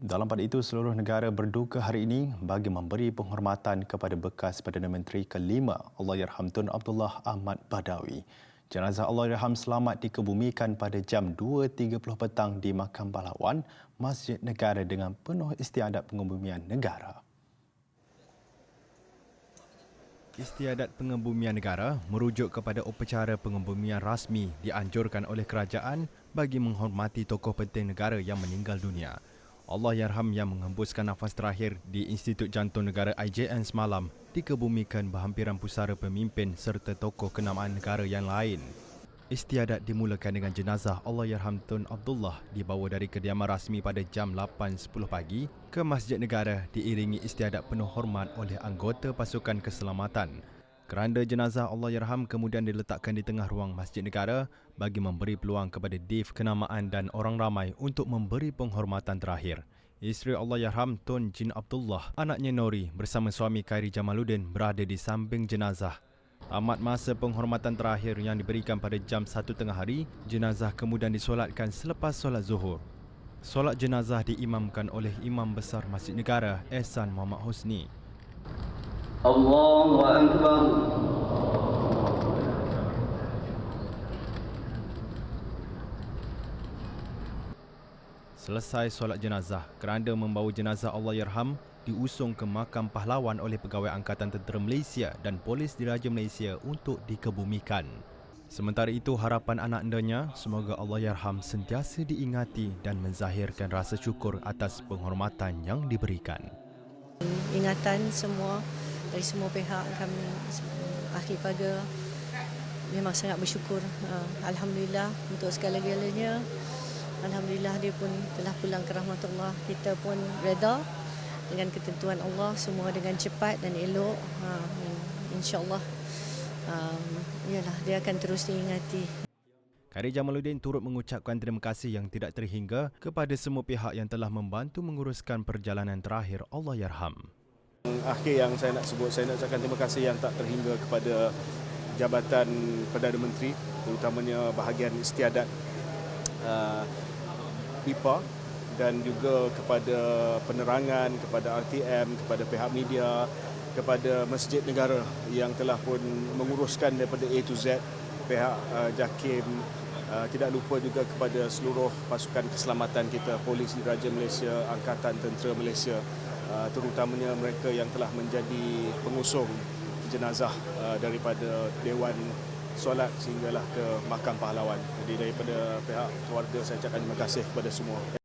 Dalam pada itu, seluruh negara berduka hari ini bagi memberi penghormatan kepada bekas Perdana Menteri kelima Allahyarham Tun Abdullah Ahmad Badawi. Jenazah Allahyarham selamat dikebumikan pada jam 2.30 petang di Makam Pahlawan, Masjid Negara dengan penuh istiadat pengebumian negara. Istiadat pengebumian negara merujuk kepada upacara pengebumian rasmi dianjurkan oleh kerajaan bagi menghormati tokoh penting negara yang meninggal dunia. Allahyarham yang mengembuskan nafas terakhir di Institut Jantung Negara IJN semalam dikebumikan berhampiran pusara pemimpin serta tokoh kenamaan negara yang lain. Istiadat dimulakan dengan jenazah Allahyarham Tun Abdullah dibawa dari kediaman rasmi pada jam 8.10 pagi ke Masjid Negara diiringi istiadat penuh hormat oleh anggota pasukan keselamatan. Keranda jenazah Allahyarham kemudian diletakkan di tengah ruang Masjid Negara bagi memberi peluang kepada div kenamaan dan orang ramai untuk memberi penghormatan terakhir. Isteri Allahyarham Tun Jin Abdullah, anaknya Nori bersama suami Khairi Jamaluddin berada di samping jenazah. Tamat masa penghormatan terakhir yang diberikan pada jam 1 tengah hari, jenazah kemudian disolatkan selepas solat zuhur. Solat jenazah diimamkan oleh Imam Besar Masjid Negara, Ehsan Muhammad Husni. الله أكبر Selesai solat jenazah, keranda membawa jenazah Allahyarham diusung ke makam pahlawan oleh Pegawai Angkatan Tentera Malaysia dan Polis Diraja Malaysia untuk dikebumikan. Sementara itu, harapan anak andanya semoga Allahyarham sentiasa diingati dan menzahirkan rasa syukur atas penghormatan yang diberikan. ingatan semua dari semua pihak kami ahli keluarga memang sangat bersyukur. Uh, alhamdulillah untuk segala-galanya alhamdulillah dia pun telah pulang ke rahmatullah. Kita pun reda dengan ketentuan Allah semua dengan cepat dan elok. Uh, insyaallah um, yalah dia akan terus diingati. Khairi Jamaluddin turut mengucapkan terima kasih yang tidak terhingga kepada semua pihak yang telah membantu menguruskan perjalanan terakhir Allahyarham. Akhir yang saya nak sebut saya nak ucapkan terima kasih yang tak terhingga kepada Jabatan Perdana Menteri terutamanya bahagian istiadat uh, PIPA dan juga kepada penerangan kepada RTM kepada pihak media kepada Masjid Negara yang telah pun menguruskan daripada A to Z pihak uh, JAKIM uh, tidak lupa juga kepada seluruh pasukan keselamatan kita Polis Diraja Malaysia Angkatan Tentera Malaysia uh, terutamanya mereka yang telah menjadi pengusung jenazah uh, daripada Dewan Solat sehinggalah ke Makam Pahlawan. Jadi daripada pihak keluarga saya ucapkan terima kasih kepada semua.